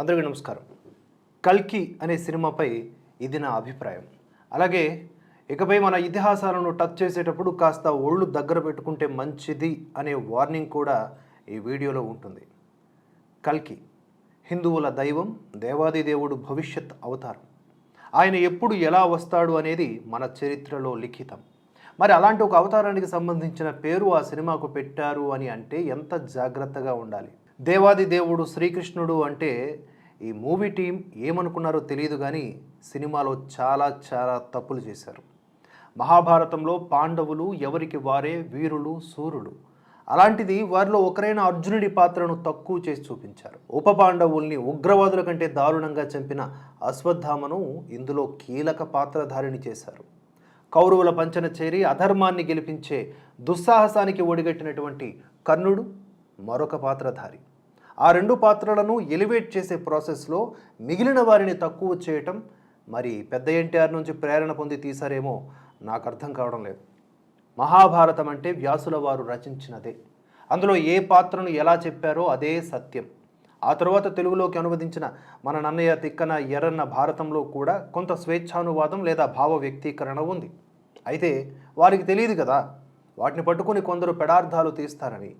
అందరికీ నమస్కారం. కల్కి అనే సినిమాపై ఇది నా అభిప్రాయం. అలాగే ఇకపై మన ఇతిహాసాలను టచ్ చేసేటప్పుడు కాస్త ఒళ్ళు దగ్గర పెట్టుకుంటే మంచిది అనే వార్నింగ్ కూడా ఈ వీడియోలో ఉంటుంది. కల్కి హిందువుల దైవం దేవాది దేవుడు భవిష్యత్ అవతారం. ఆయన ఎప్పుడు ఎలా వస్తాడు అనేది మన చరిత్రలో లిఖితం. మరి అలాంటి ఒక అవతారానికి సంబంధించిన పేరు ఆ సినిమాకు పెట్టారు అని అంటే ఎంత జాగ్రత్తగా ఉండాలి? దేవాది దేవుడు శ్రీకృష్ణుడు అంటే ఈ మూవీ టీం ఏమనుకున్నారో తెలియదు కానీ సినిమాలో చాలా చాలా తప్పులు చేశారు. మహాభారతంలో పాండవులు ఎవరికి వారే వీరులు సూర్యుడు అలాంటిది వారిలో ఒకరైన అర్జునుడి పాత్రను తక్కువ చేసి చూపించారు. ఉప పాండవుల్ని ఉగ్రవాదుల కంటే దారుణంగా చంపిన అశ్వత్థామను ఇందులో కీలక పాత్రధారిణి చేశారు. కౌరవుల పంచన చేరి అధర్మాన్ని గెలిపించే దుస్సాహసానికి ఒడిగట్టినటువంటి కర్ణుడు మరొక పాత్రధారి. ఆ రెండు పాత్రలను ఎలివేట్ చేసే ప్రాసెస్లో మిగిలిన వారిని తక్కువ చేయటం మరి పెద్ద ఎన్టీఆర్ నుంచి ప్రేరణ పొంది తీశారేమో నాకు అర్థం కావడం లేదు. మహాభారతం అంటే వ్యాసుల వారు రచించినదే. అందులో ఏ పాత్రను ఎలా చెప్పారో అదే సత్యం. ఆ తర్వాత తెలుగులోకి అనువదించిన మన నన్నయ్య తిక్కన ఎర్రన్న భారతంలో కూడా కొంత స్వేచ్ఛానువాదం లేదా భావ వ్యక్తీకరణ ఉంది. అయితే వారికి తెలియదు కదా వాటిని పట్టుకుని కొందరు పెడార్థాలు తీస్తారని.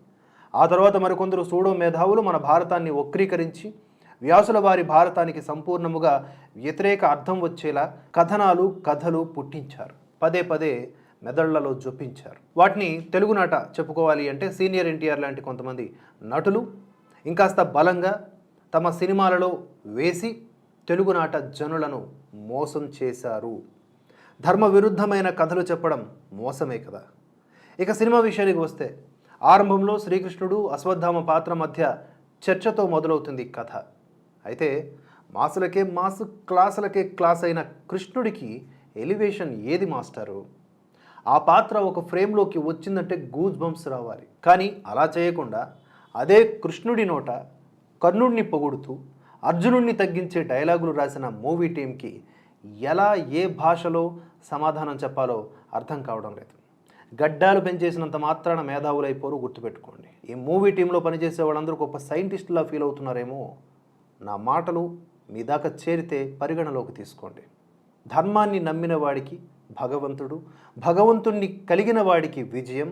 ఆ తర్వాత మరికొందరు సూడో మేధావులు మన భారతాన్ని వక్రీకరించి వ్యాసుల వారి భారతానికి సంపూర్ణముగా వ్యతిరేక అర్థం వచ్చేలా కథనాలు కథలు పుట్టించారు. పదే పదే మెదళ్ళలో జొప్పించారు. వాటిని తెలుగునాట చెప్పుకోవాలి అంటే సీనియర్ ఎన్టీఆర్ లాంటి కొంతమంది నటులు ఇంకాస్త బలంగా తమ సినిమాలలో వేసి తెలుగునాట జనులను మోసం చేశారు. ధర్మ విరుద్ధమైన కథలు చెప్పడం మోసమే కదా. ఇక సినిమా విషయానికి వస్తే ఆరంభంలో శ్రీకృష్ణుడు అశ్వత్థామ పాత్ర మధ్య చర్చతో మొదలవుతుంది కథ. అయితే మాసులకే మాసు క్లాసులకే క్లాస్ అయిన కృష్ణుడికి ఎలివేషన్ ఏది మాస్టారు? ఆ పాత్ర ఒక ఫ్రేమ్లోకి వచ్చిందంటే గూజ్ బంప్స్ రావాలి. కానీ అలా చేయకుండా అదే కృష్ణుడి నోట కర్ణుడిని పొగుడుతూ అర్జునుడిని తగ్గించే డైలాగులు రాసిన మూవీ టీంకి ఎలా ఏ భాషలో సమాధానం చెప్పాలో అర్థం కావడం లేదు. గడ్డాలు పెంచేసినంత మాత్రాన మేధావులైపోరు గుర్తుపెట్టుకోండి. ఈ మూవీ టీంలో పనిచేసే వాళ్ళందరూ గొప్ప సైంటిస్టులా ఫీల్ అవుతున్నారేమో నా మాటలు మీ దాకా చేరితే పరిగణలోకి తీసుకోండి. ధర్మాన్ని నమ్మిన వాడికి భగవంతుడు భగవంతుణ్ణి కలిగిన వాడికి విజయం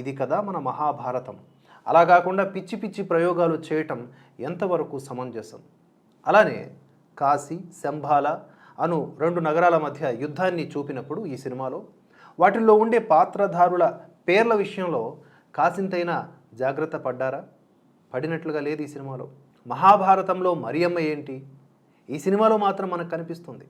ఇది కదా మన మహాభారతం. అలా కాకుండా పిచ్చి పిచ్చి ప్రయోగాలు చేయటం ఎంతవరకు సమంజసం? అలానే కాశీ శంభాల అను రెండు నగరాల మధ్య యుద్ధాన్ని చూపినప్పుడు ఈ సినిమాలో వాటిల్లో ఉండే పాత్రధారుల పేర్ల విషయంలో కాసింతైనా జాగ్రత్త పడ్డారా? పడినట్లుగా లేదు ఈ సినిమాలో. మహాభారతంలో మరియమ్మ ఏంటి? ఈ సినిమాలో మాత్రం మనకు కనిపిస్తుంది.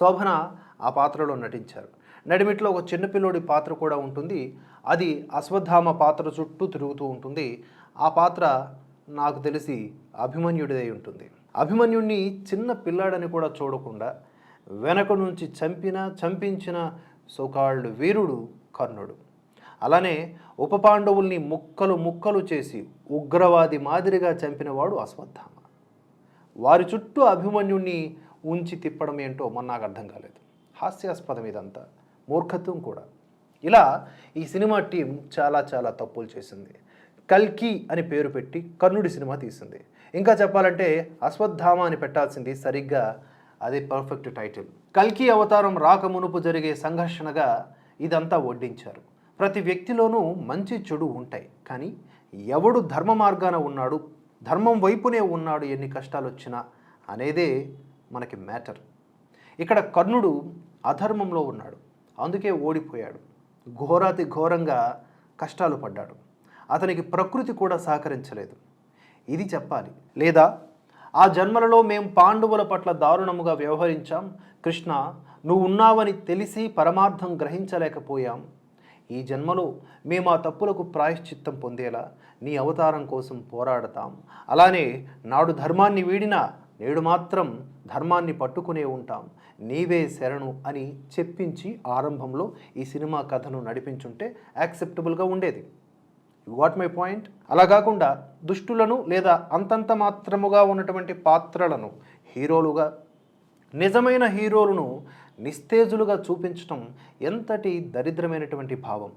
శోభన ఆ పాత్రలో నటించారు. నడిమిట్లో ఒక చిన్నపిల్లోడి పాత్ర కూడా ఉంటుంది. అది అశ్వత్థామ పాత్ర చుట్టూ తిరుగుతూ ఉంటుంది. ఆ పాత్ర నాకు తెలిసి అభిమన్యుడిదై ఉంటుంది. అభిమన్యుడిని చిన్న పిల్లాడని కూడా చూడకుండా వెనక నుంచి చంపిన చంపించిన సోకాల్డ్ వీరుడు కర్ణుడు. అలానే ఉప పాండవుల్ని ముక్కలు ముక్కలు చేసి ఉగ్రవాది మాదిరిగా చంపినవాడు అశ్వత్థామ. వారి చుట్టూ అభిమన్యుణ్ణి ఉంచి తిప్పడం ఏంటో మన నాకు అర్థం కాలేదు. హాస్యాస్పదం ఇదంతా. మూర్ఖత్వం కూడా. ఇలా ఈ సినిమా టీం చాలా చాలా తప్పులు చేసింది. కల్కి అని పేరు పెట్టి కర్ణుడి సినిమా తీసింది. ఇంకా చెప్పాలంటే అశ్వత్థామ అని పెట్టాల్సింది సరిగ్గా అదే పర్ఫెక్ట్ టైటిల్ కల్కి అవతారం రాకమునుపు జరిగే సంఘర్షణగా ఇదంతా వడ్డించారు. ప్రతి వ్యక్తిలోనూ మంచి చెడు ఉంటాయి. కానీ ఎవడు ధర్మ మార్గాన ఉన్నాడు ధర్మం వైపునే ఉన్నాడు ఎన్ని కష్టాలు వచ్చినా అనేదే మనకి మ్యాటర్ ఇక్కడ కర్ణుడు అధర్మంలో ఉన్నాడు. అందుకే ఓడిపోయాడు. ఘోరాతి ఘోరంగా కష్టాలు పడ్డాడు. అతనికి ప్రకృతి కూడా సహకరించలేదు. ఇది చెప్పాలి. లేదా ఆ జన్మలలో మేం పాండవుల పట్ల దారుణముగా వ్యవహరించాం. కృష్ణ నువ్వు ఉన్నావని తెలిసి పరమార్థం గ్రహించలేకపోయాం. ఈ జన్మలో మేము ఆ తప్పులకు ప్రాయశ్చిత్తం పొందేలా నీ అవతారం కోసం పోరాడతాం. అలానే నాడు ధర్మాన్ని వీడినా నేడు మాత్రం ధర్మాన్ని పట్టుకునే ఉంటాం. నీవే శరణు అని చెప్పించి ఆరంభంలో ఈ సినిమా కథను నడిపించుంటే యాక్సెప్టబుల్గా ఉండేది. వాట్ మై పాయింట్ అలా కాకుండా దుష్టులను లేదా అంతంత మాత్రముగా ఉన్నటువంటి పాత్రలను హీరోలుగా నిజమైన హీరోలను నిస్తేజులుగా చూపించటం ఎంతటి దరిద్రమైనటువంటి భావం.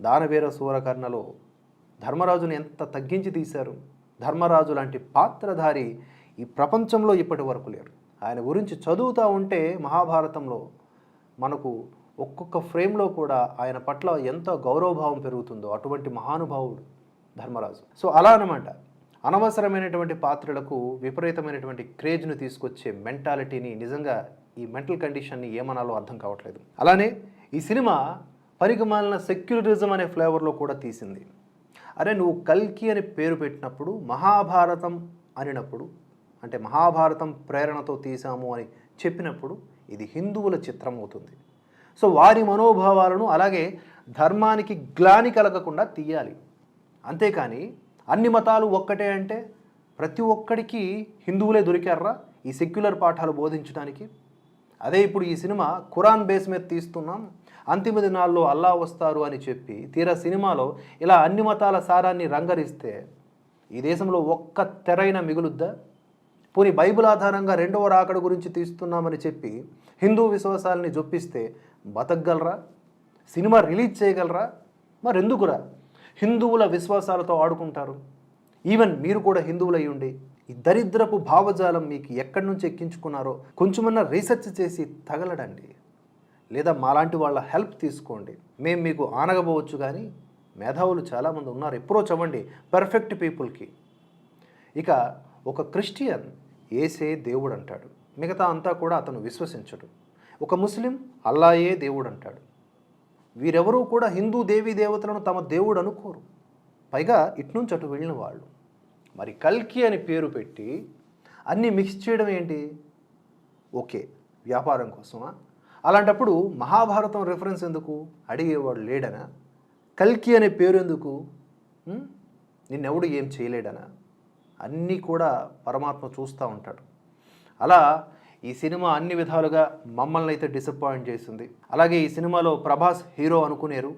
దానవీర సూరకర్ణలో ధర్మరాజును ఎంత తగ్గించి తీశారు? ధర్మరాజు లాంటి పాత్రధారి ఈ ప్రపంచంలో ఇప్పటి వరకు లేరు. ఆయన గురించి చదువుతూ ఉంటే మహాభారతంలో మనకు ఒక్కొక్క ఫ్రేమ్లో కూడా ఆయన పట్ల ఎంత గౌరవభావం పెరుగుతుందో అటువంటి మహానుభావుడు ధర్మరాజు. సో అలా అనమాట అనవసరమైనటువంటి పాత్రలకు విపరీతమైనటువంటి క్రేజ్ను తీసుకొచ్చే మెంటాలిటీని నిజంగా ఈ మెంటల్ కండిషన్ని ఏమనాలో అర్థం కావట్లేదు. అలానే ఈ సినిమా పరిగమాలిన సెక్యులరిజం అనే ఫ్లేవర్లో కూడా తీసింది. అరే నువ్వు కల్కి అని పేరు పెట్టినప్పుడు మహాభారతం అనినప్పుడు అంటే మహాభారతం ప్రేరణతో తీసాము అని చెప్పినప్పుడు ఇది హిందువుల చిత్రం అవుతుంది. సో వారి మనోభావాలను అలాగే ధర్మానికి గ్లాని కలగకుండా తీయాలి. అంతేకాని అన్ని మతాలు ఒక్కటే అంటే ప్రతి ఒక్కడికి హిందువులే దొరికారా ఈ సెక్యులర్ పాఠాలు బోధించడానికి. అదే ఇప్పుడు ఈ సినిమా ఖురాన్ బేస్ మీద తీస్తున్నాం. అంతిమ దినాల్లో అల్లా వస్తారు అని చెప్పి తీరా సినిమాలో ఇలా అన్ని మతాల సారాన్ని రంగరిస్తే ఈ దేశంలో ఒక్క తెరైన మిగులుద్దా? పోనీ బైబిల్ ఆధారంగా రెండవ రాకడ గురించి తీస్తున్నామని చెప్పి హిందూ విశ్వాసాలని జొప్పిస్తే బతకగలరా? సినిమా రిలీజ్ చేయగలరా? మరెందుకురా? హిందువుల విశ్వాసాలతో ఆడుకుంటారు. ఈవెన్ మీరు కూడా హిందువులై ఉండి ఈ దరిద్రపు భావజాలం మీకు ఎక్కడి నుంచి ఎక్కించుకున్నారో కొంచెమన్నా రీసెర్చ్ చేసి తగలడండి. లేదా మాలాంటి వాళ్ళ హెల్ప్ తీసుకోండి. మేము మీకు ఆనగబోవచ్చు కానీ మేధావులు చాలామంది ఉన్నారు. ఎప్పుడో చవండి. పర్ఫెక్ట్ పీపుల్కి. ఇక ఒక క్రిస్టియన్ ఏసే దేవుడు అంటాడు మిగతా అంతా కూడా అతను విశ్వసించడు. ఒక ముస్లిం అల్లాయే దేవుడు అంటాడు వీరెవరూ కూడా హిందూ దేవీ దేవతలను తమ దేవుడు అనుకోరు. పైగా ఇట్నుంచి అటు వెళ్ళిన వాళ్ళు. మరి కల్కి అని పేరు పెట్టి అన్నీ మిక్స్ చేయడం ఏంటి? ఓకే వ్యాపారం కోసమా? అలాంటప్పుడు మహాభారతం రెఫరెన్స్ ఎందుకు? అడిగేవాడు లేడనా? కల్కి అనే పేరు ఎందుకు? నిన్నెవడు ఏం చేయలేడనా? అన్నీ కూడా పరమాత్మ చూస్తూ ఉంటాడు. అలా ఈ సినిమా అన్ని విధాలుగా మమ్మల్ని అయితే డిసప్పాయింట్ చేసింది. అలాగే ఈ సినిమాలో ప్రభాస్ హీరో అనుకునేరు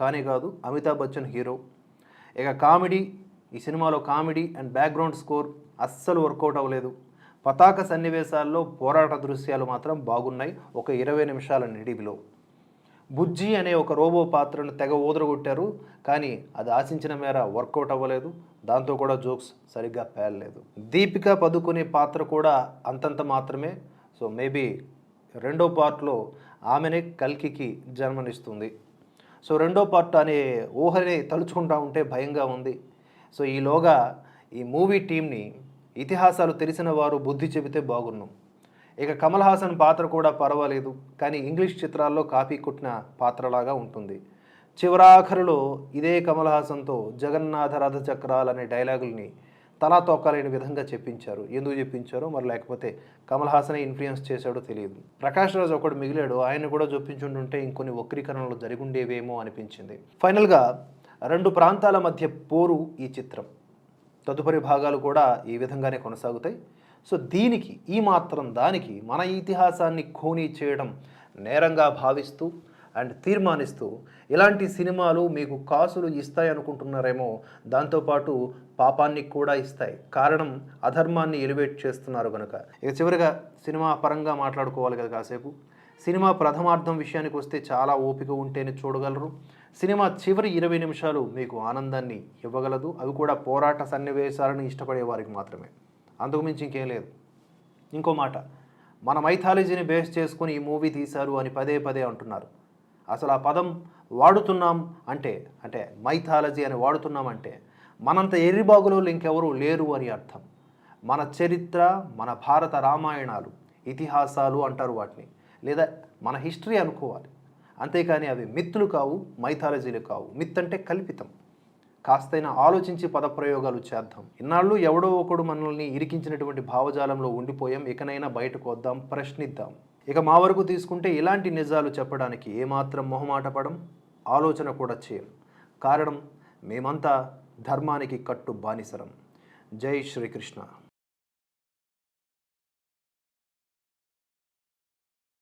కానీ కాదు అమితాబ్ బచ్చన్ హీరో ఇక కామెడీ ఈ సినిమాలో కామెడీ అండ్ బ్యాక్గ్రౌండ్ స్కోర్ అస్సలు వర్కౌట్ అవ్వలేదు. పతాక సన్నివేశాల్లో పోరాట దృశ్యాలు మాత్రం బాగున్నాయి. ఒక ఇరవై నిమిషాల నిడివిలో. బుజ్జి అనే ఒక రోబో పాత్రను తెగ ఊదరగొట్టారు కానీ అది ఆశించిన మేర వర్కౌట్ అవ్వలేదు. దాంతో కూడా జోక్స్ సరిగ్గా పేలలేదు. దీపిక పదుకునే పాత్ర కూడా అంతంత మాత్రమే. సో మేబీ రెండో పార్ట్లో ఆమెనే కల్కికి జన్మనిస్తుంది. సో రెండో పార్ట్ అనే ఊహని తలుచుకుంటా ఉంటే భయంగా ఉంది. సో ఈలోగా ఈ మూవీ టీంని ఇతిహాసాలు తెలిసిన వారు బుద్ధి చెబితే బాగున్నాం. ఇక కమల్ హాసన్ పాత్ర కూడా పర్వాలేదు కానీ ఇంగ్లీష్ చిత్రాల్లో కాపీ కుట్టిన పాత్రలాగా ఉంటుంది. చివరాఖరులో ఇదే కమల్ హాసన్తో జగన్నాథ రథ చక్రాలు అనే డైలాగుల్ని తలా తొక్కలేని విధంగా చెప్పించారు. ఎందుకు చెప్పించారో మరి లేకపోతే కమల్ హాసనే ఇన్ఫ్లుయెన్స్ చేశాడో తెలియదు. ప్రకాష్ రాజ్ ఒకడు మిగిలాడు ఆయన కూడా చూపించుంటుంటే ఇంకొన్ని వక్రీకరణలు జరిగుండేవేమో అనిపించింది. ఫైనల్గా రెండు ప్రాంతాల మధ్య పోరు ఈ చిత్రం. తదుపరి భాగాలు కూడా ఈ విధంగానే కొనసాగుతాయి. సో దీనికి ఈ మాత్రం దానికి మన ఇతిహాసాన్ని ఖోనీ చేయడం నేరంగా భావిస్తూ అండ్ తీర్మానిస్తూ ఇలాంటి సినిమాలు మీకు కాసులు ఇస్తాయి అనుకుంటున్నారేమో దాంతోపాటు పాపాన్ని కూడా ఇస్తాయి. కారణం అధర్మాన్ని ఎలివేట్ చేస్తున్నారు కనుక ఇక చివరిగా సినిమా పరంగా మాట్లాడుకోవాలి కదా కాసేపు. సినిమా ప్రథమార్థం విషయానికి వస్తే చాలా ఓపిక ఉంటేనే చూడగలరు. సినిమా చివరి ఇరవై నిమిషాలు మీకు ఆనందాన్ని ఇవ్వగలదు. అవి కూడా పోరాట సన్నివేశాలను ఇష్టపడే వారికి మాత్రమే. అంతకుమించి ఇంకేం లేదు. ఇంకో మాట మన మైథాలజీని బేస్ చేసుకుని ఈ మూవీ తీశారు అని పదే పదే అంటున్నారు. అసలు ఆ పదం వాడుతున్నాం అంటే అంటే మైథాలజీ అని వాడుతున్నాం అంటే మనంత ఎర్రిబాగులో ఇంకెవరూ లేరు అని అర్థం. మన చరిత్ర మన భారత రామాయణాలు ఇతిహాసాలు అంటారు వాటిని. లేదా మన హిస్టరీ అనుకోవాలి. అంతేకాని అవి మిత్తులు కావు మైథాలజీలు కావు. మిత్ అంటే కల్పితం. కాస్తైనా ఆలోచించి పదప్రయోగాలు చేద్దాం. ఇన్నాళ్ళు ఎవడో ఒకడు మనల్ని ఇరికించినటువంటి భావజాలంలో ఉండిపోయాం. ఇకనైనా బయటకు వద్దాం ప్రశ్నిద్దాం. ఇక మా వరకు తీసుకుంటే ఇలాంటి నిజాలు చెప్పడానికి ఏమాత్రం మొహమాట పడం? ఆలోచన కూడా చేయం. కారణం మేమంతా ధర్మానికి కట్టు బానిసరం జై శ్రీకృష్ణ.